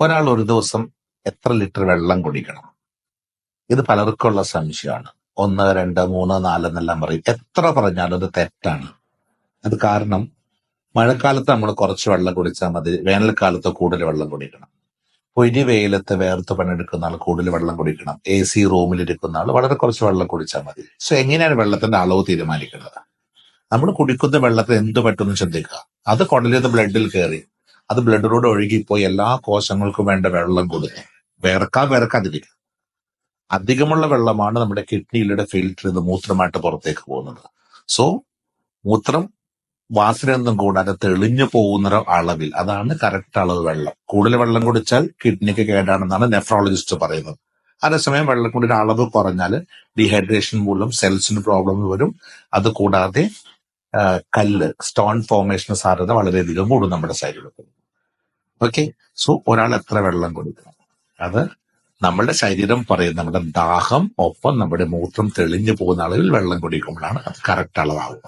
ഒരാൾ ഒരു ദിവസം എത്ര ലിറ്റർ വെള്ളം കുടിക്കണം? ഇത് പലർക്കുള്ള സംശയമാണ്. ഒന്ന് രണ്ട് മൂന്ന് നാല് എന്നെല്ലാം പറയും. എത്ര പറഞ്ഞാലും അത് തെറ്റാണ്. അത് കാരണം മഴക്കാലത്ത് നമ്മൾ കുറച്ച് വെള്ളം കുടിച്ചാൽ മതി. വേനൽക്കാലത്ത് കൂടുതൽ വെള്ളം കുടിക്കണം. പൊരി വെയിലത്ത് വേർത്ത് പണിയെടുക്കുന്ന ആൾ കൂടുതൽ വെള്ളം കുടിക്കണം. എ സി റൂമിലിരിക്കുന്ന ആൾ വളരെ കുറച്ച് വെള്ളം കുടിച്ചാൽ മതി. സോ എങ്ങനെയാണ് വെള്ളത്തിന്റെ അളവ് തീരുമാനിക്കുന്നത് നമ്മൾ കുടിക്കുന്ന വെള്ളത്തിൽ എന്ത് പറ്റുമെന്ന് ചിന്തിക്കുക. അത് കുടലിയത് ബ്ലഡിൽ കയറി? അത് ബ്ലഡിലൂടെ ഒഴുകിപ്പോയി എല്ലാ കോശങ്ങൾക്കും വേണ്ട വെള്ളം കൊടുക്കും. വിറക്കാൻ വിറക്കാതിരിക്കും അധികമുള്ള വെള്ളമാണ് നമ്മുടെ കിഡ്നിയിലൂടെ ഫിൽറ്റർ ചെയ്ത് മൂത്രമായിട്ട് പുറത്തേക്ക് പോകുന്നത്. സോ മൂത്രം വാസനയൊന്നും കൂടാതെ തെളിഞ്ഞു പോകുന്ന അളവിൽ അതാണ് കറക്റ്റ് അളവ് വെള്ളം. കൂടുതൽ വെള്ളം കുടിച്ചാൽ കിഡ്നിക്ക് കേടാണെന്നാണ് നെഫ്രോളജിസ്റ്റ് പറയുന്നത്. അതേസമയം വെള്ളം കൂടി അളവ് കുറഞ്ഞാൽ ഡീഹൈഡ്രേഷൻ മൂലം സെൽസിന് പ്രോബ്ലം വരും. അത് കൂടാതെ കല്ല് സ്റ്റോൺ ഫോർമേഷന് സാധ്യത വളരെയധികം കൂടും നമ്മുടെ ശരീരത്തിൽ. ഓക്കെ സോ ഒരാൾ എത്ര വെള്ളം കുടിക്കണം? അത് നമ്മുടെ ശരീരം പറയും നമ്മുടെ ദാഹം ഒപ്പം നമ്മുടെ മൂത്രം തെളിഞ്ഞു പോകുന്ന അളവിൽ വെള്ളം കുടിക്കുമ്പോഴാണ് അത് കറക്റ്റ് അളവാകുക